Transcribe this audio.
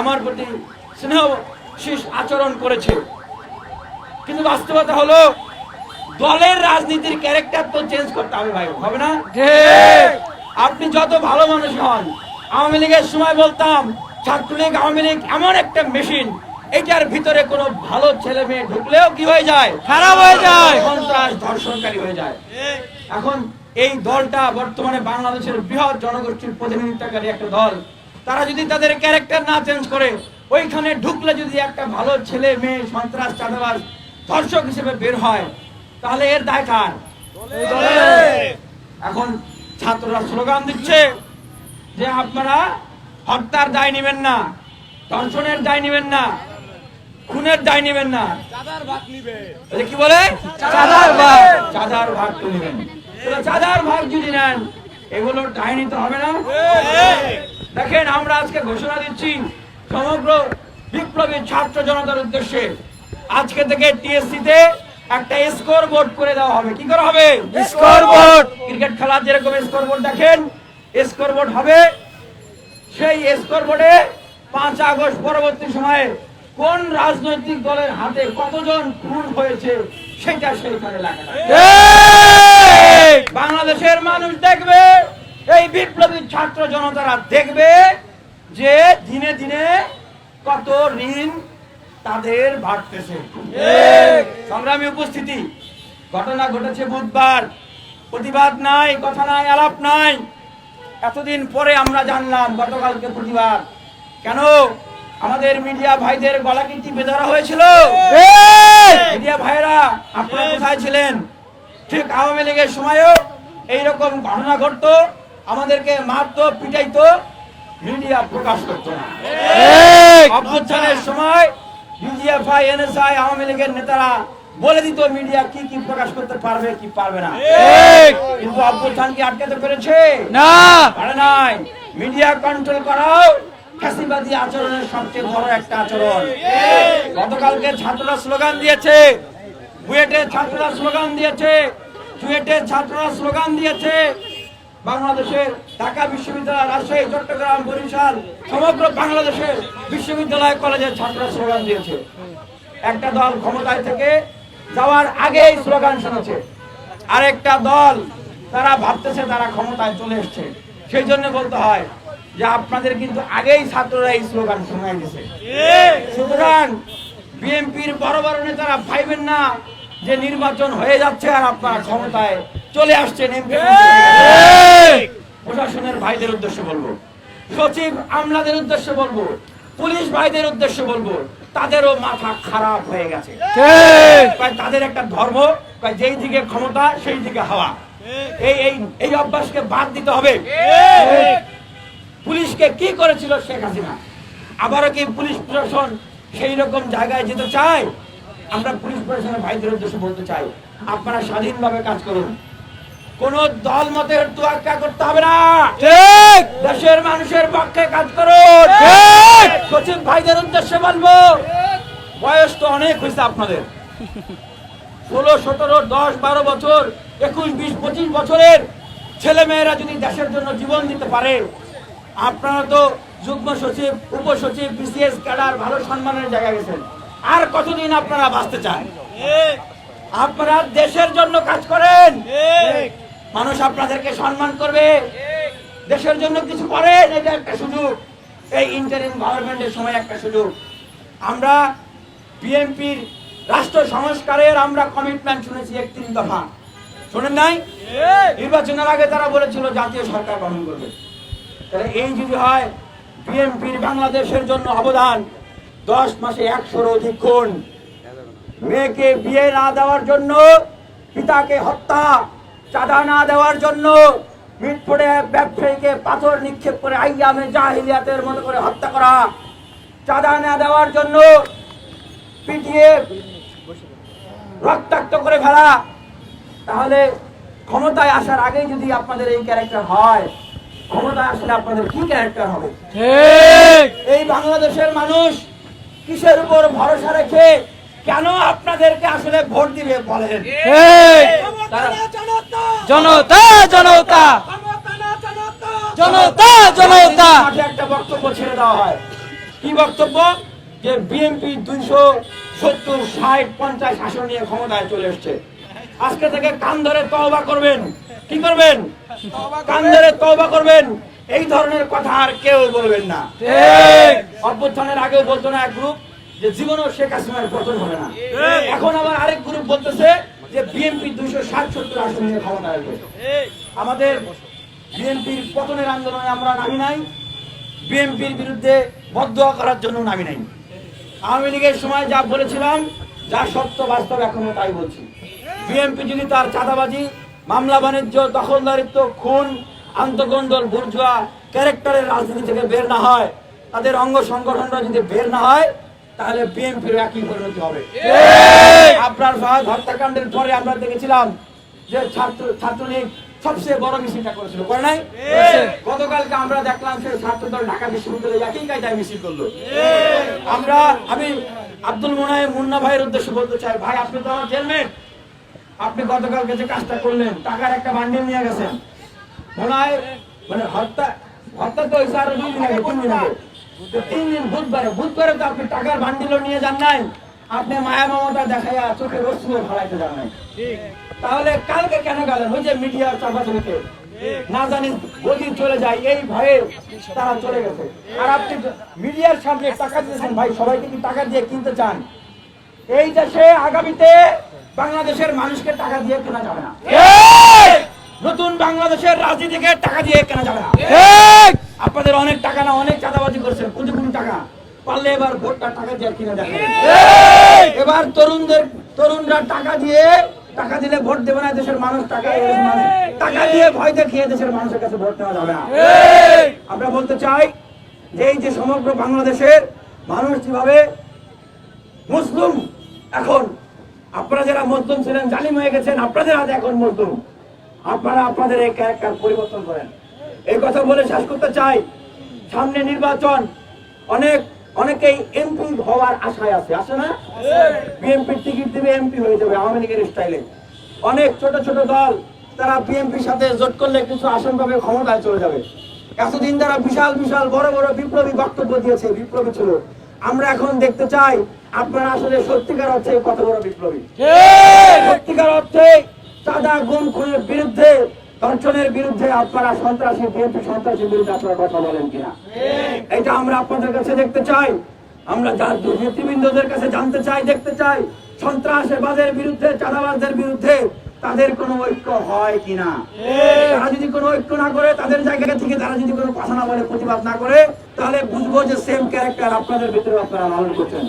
আমার প্রতি স্নেহ শেষ আচরণ করেছে। কিন্তু বাস্তবতা হলো দলের রাজনীতির ক্যারেক্টার তো চেঞ্জ করতে হবে ভাই হবে না? আপনি যত ভালো মানুষ হন আওয়ামী লীগের সময় বলতাম ছাত্রলীগ আওয়ামী লীগ এমন একটা মেশিন এটার ভিতরে কোনো ভালো ছেলে মেয়ে ঢুকলেও কি হয়ে যায়? খারাপ হয়ে যায়। সন্ত্রাস ধর্ষণকারী হয়ে যায়। এখন এই দলটা বর্তমানে বাংলাদেশের বৃহৎ জনগোষ্ঠীর প্রতিনিধিত্বকারী একটা দল। তারা যদি তাদের ক্যারেক্টার না চেঞ্জ করে ওইখানে ঢুকলে যদি একটা ভালো ছেলে মেয়ে সন্ত্রাস চাঁদাবাজ ধর্ষক হিসেবে বের হয় তাহলে এর দায় কার? এখন ছাত্ররা স্লোগান দিচ্ছে যে আপনারা হত্যার দায় নেবেন না ধর্ষণের দায় নেবেন না খুনের দায় নেবেন না। কি বলে? চাঁদার ভাগ। চাঁদার ভাগ তো নেবেন। চাঁদার ভাগ যদি নেন এগুলো দায় নিতে হবে না? দেখেন আমরা আজকে ঘোষণা দিচ্ছি সমগ্র বিপ্লবী ছাত্র জনতার উদ্দেশ্যে। আজকে থেকে টিএসসি তে একটা স্কোর বোর্ড করে দেওয়া হবে। কি করা হবে? Scoreboard। ক্রিকেট খেলার যেরকম স্কোর বোর্ড দেখেন স্কোর বোর্ড হবে সেই স্কোর বোর্ডে পাঁচ আগস্ট পরবর্তী সময়ে কোন রাজনৈতিক দলের হাতে কতজন খুন হয়েছে সেটা সেইখানে লেখা থাকবে। বাংলাদেশের মানুষ দেখবে। এই বিপ্লবী ছাত্র জনতারা দেখবে যে দিনে দিনে কত ঋণ তাদের বাড়তেছে। সংগ্রামী উপস্থিতি ঘটনা ঘটেছে বুধবার। প্রতিবাদ নাই কথা নাই আলাপ নাই। এতদিন পরে আমরা জানলাম গতকালকে প্রতিবাদ। কেন? আমাদের মিডিয়া ভাইদের গলা কি টিপে ধরা হয়েছিল? মিডিয়া ভাইরা আপনারা কোথায় ছিলেন? ঠিক আওয়ামী লীগের সময়ও এইরকম ঘটনা ঘটতো। আমাদেরকে মারতো পিটাইতো মিডিয়া প্রকাশ করতো না। অভ্যুত্থানের সময় বিজিএফআই এনএসআই আওয়ামী লীগের নেতারা বলে দিত মিডিয়া কি কি প্রকাশ করতে পারবে কি পারবে না। কিন্তু অভ্যুত্থান কি আটকাতে পেরেছে? না। পারে নাই। মিডিয়া কন্ট্রোল করাও ফ্যাসিবাদী আচরণের সবচেয়ে বড় একটা আচরণ। গতকালকে ছাত্ররা স্লোগান দিয়েছে। বুয়েটে ছাত্ররা স্লোগান দিয়েছে। চুয়েটে ছাত্ররা স্লোগান দিয়েছে। বাংলাদেশের ঢাকা বিশ্ববিদ্যালয়, রাজশাহী, চট্টগ্রাম, বরিশাল, সমগ্র বাংলাদেশের বিশ্ববিদ্যালয় কলেজের ছাত্ররা স্লোগান দিয়েছে। একটা দল ক্ষমতায় থেকে যাওয়ার আগেই স্লোগান শুনেছে। আরেকটা দল তারা ভাবতেছে তারা ক্ষমতায় চলে এসছে। সেই জন্য বলতে হয় যে আপনাদের কিন্তু আগেই ছাত্ররা এই স্লোগান শোনাই দিছে সুতরাং বিএনপির বড় বড় নেতারা ভাইবেন না যে নির্বাচন হয়ে যাচ্ছে আর আপনারা ক্ষমতায় চলে আসছেন এমপি প্রশাসনের ভাইদের উদ্দেশ্যে বলব। সচিব আমলাদের উদ্দেশ্যে বলব। পুলিশ ভাইদের উদ্দেশ্যে বলব। তাদেরও মাথা খারাপ হয়ে গেছে। তাদের একটা ধর্ম যেই দিকে ক্ষমতা সেই দিকে হাওয়া। এই এই এই অভ্যাসকে বাদ দিতে হবে। পুলিশকে কি করেছিল শেখ হাসিনা? আবারও কি পুলিশ প্রশাসন সেই রকম জায়গায় যেতে চায়? আমরা পুলিশ প্রশাসনের ভাইদের উদ্দেশ্যে বলতে চাই আপনারা স্বাধীনভাবে কাজ করুন। কোন দল মতের তোয়াক্কা করতে হবে না। ঠিক। দেশের মানুষের পক্ষে কাজ করুন। ঠিক। সচিব ভাইদের উদ্দেশ্যে বলব বয়স তো অনেক হয়েছে আপনাদের। ষোলো সতেরো দশ বারো বছর একুশ বিশ পঁচিশ বছরের ছেলে মেয়েরা যদি দেশের জন্য জীবন দিতে পারে আপনারা তো যুগ্ম সচিব উপসচিব বিসিএস ক্যাডার ভালো সম্মানের জায়গায় গেছেন। আর কতদিন আপনারা বাঁচতে চান? আপনারা দেশের জন্য কাজ করেন। মানুষ আপনাদেরকে সম্মান করবে। দেশের জন্য কিছু করেন এটা একটা সুযোগ। এই ইন্টারিম গভর্নমেন্টের সময় একটা সুযোগ। আমরা বিএনপির রাষ্ট্র সংস্কারের আমরা কমিটমেন্ট শুনেছি একত্রিশ দফা। শোনেন নাই? নির্বাচনের আগে তারা বলেছিল জাতীয় সরকার গঠন করবে। তাহলে এই যদি হয় বিএনপির বাংলাদেশের জন্য অবদান দশ মাসে একশোর অধিক খুন মেয়েকে বিয়ে না দেওয়ার জন্য পিতাকে হত্যা চাঁদা না দেওয়ার জন্য মিটফোড়ে ব্যবসায়ীকে পাথর নিক্ষেপ করে আইয়ামে জাহিলিয়াতের মতো করে হত্যা করা। চাঁদা না দেওয়ার জন্য পিটিয়ে রক্তাক্ত করে ফেলা। তাহলে ক্ষমতায় আসার আগেই যদি আপনাদের এই ক্যারেক্টার হয় ক্ষমতায় আসলে আপনাদের কি ক্যারেক্টার হবে? ঠিক। এই বাংলাদেশের মানুষ কিসের উপর ভরসা রেখে কেন আপনাদেরকে আসলে ভোট দিবে বলেন? জনতা জনতা। জনতা জনতা। একটা বক্তব্য ছেড়ে দেওয়া হয়। কি বক্তব্য? যে বিএনপি দুইশো সত্তর ষাট পঞ্চাশ আসন নিয়ে ক্ষমতায় চলে এসছে। আজকে থেকে কান ধরে তওবা করবেন। কি করবেন? কান ধরে তওবা করবেন। এই ধরনের কথা আর কেউ বলবেন না। অভ্যুত্থানের আগেও বলতো না এক গ্রুপ যে জীবনও শেখ হাসিনার পতন হবে না। এখন আবার আরেক গ্রুপ বলতেছে যে বিএনপি দুইশো ষাট সত্তর আসন নিয়ে ক্ষমতা আসবে। আমাদের বিএনপির পতনের আন্দোলনে আমরা নামি নাই। বিএনপির বিরুদ্ধে বদয়া করার জন্য নামি নাই। আওয়ামী লীগের সময় যা বলেছিলাম যা সত্য বাস্তব এখনও তাই বলছি। বিএনপি যদি তার চাঁদাবাজি মামলা বাণিজ্য দখলদারিত্ব খুন আন্তঃকন্দল বুর্জুয়া ক্যারেক্টারের রাজনীতি থেকে বের না হয় তাদের অঙ্গ সংগঠনরা যদি বের না হয় তাহলে বিএনপির একই পরিণতি হবে। আপনার ফাহাদ হত্যাকাণ্ডের পরে আমরা দেখেছিলাম যে ছাত্র ছাত্রলীগ সবচেয়ে বড় মিছিলটা করেছিল করে নাই? গতকালকে আমরা দেখলাম সে ছাত্র দল ঢাকা বিশ্ববিদ্যালয়ে একই কায়দায় মিছিল করল। আমরা আমি আব্দুল মোনায় মুন্না ভাইয়ের উদ্দেশ্যে বলতে চাই ভাই আপনি তো আমার চেয়ারম্যান আপনি গতকালকে যে কাজটা করলেন টাকার একটা বান্ডিল নিয়ে গেছেন। মনে হয় মানে হত্যা হত্যা তো হয়েছে আরও দুই দিন আগে তিন দিন আগে। তিন দিন বুধবারে বুধবারে তো আপনি টাকার বান্ডিলও নিয়ে যান নাই আপনি মায়া মমতা দেখাইয়া চোখে ফলাইতে যান নাই। তাহলে কালকে কেন গেলেন? ওই যে মিডিয়ার চাপাচাপিতে। না জানি গদি চলে যায় এই ভয়ে তারা চলে গেছে। আর আপনি মিডিয়ার সামনে টাকা দিয়েছেন ভাই সবাইকে কি টাকা দিয়ে কিনতে চান? এই দেশে আগামীতে বাংলাদেশের মানুষকে টাকা দিয়ে কেনা যাবে না। নতুন বাংলাদেশের রাজনীতিকে টাকা দিয়ে কেনা যাবে না। আপনাদের অনেক টাকা না অনেক চাঁদাবাজি করছেন কোটি কোটি টাকা। পারলে এবার ভোটটা টাকা দিয়ে কিনে দেখেন এবার তরুণদের তরুণরা টাকা দিয়ে টাকা দিলে ভোট দেবে না দেশের মানুষ টাকা টাকা দিয়ে ভয় দেখিয়ে দেশের মানুষের কাছে ভোট নেওয়া যাবে না। ঠিক আমরা বলতে চাই যে এই যে সমগ্র বাংলাদেশের মানুষ যেভাবে মুসলিম এখন আপনারা যারা মুসলিম ছিলেন জালিম হয়ে গেছেন আপনাদের হাতে এখন মুসলিম আপনারা আপনাদের এই ক্যারেক্টার পরিবর্তন করেন। এই কথা বলে শেষ করতে চাই। সামনে নির্বাচন অনেক অনেকেই এমপি হওয়ার আশায় আছে। আছে না? বিএনপির টিকিট দিবে এমপি হয়ে যাবে আওয়ামী লীগের স্টাইলে অনেক ছোট ছোট দল তারা বিএনপির সাথে জোট করলে কিছু আসন পাবে ক্ষমতায় চলে যাবে। এতদিন তারা বিশাল বিশাল বড় বড় বিপ্লবী বক্তব্য দিয়েছে বিপ্লবী ছিল। আমরা এখন দেখতে চাই আপনারা আসলে সত্যিকার অর্থে কত বড় বিপ্লবী? সত্যিকার অর্থে চাঁদা গুম খুনের বিরুদ্ধে ধর্ষণের বিরুদ্ধে আপনারা সন্ত্রাসী, বিএনপি সন্ত্রাসীর বিরুদ্ধে আপনারা কথা বলেন কিনা? এটা আমরা আপনাদের কাছে দেখতে চাই। আমরা যার নেতৃবৃন্দদের কাছে জানতে চাই, দেখতে চাই, সন্ত্রাসবাদের বিরুদ্ধে, চাঁদাবাজদের বিরুদ্ধে তাদের কোনো ঐক্য হয় কিনা? তারা যদি কোনো ঐক্য না করে, তাদের জায়গা থেকে তারা যদি কোনো কথা না বলে, প্রতিবাদ না করে, তাহলে বুঝব যে সেম ক্যারেক্টার আপনাদের ভিতরে আপনারা লালন করছেন।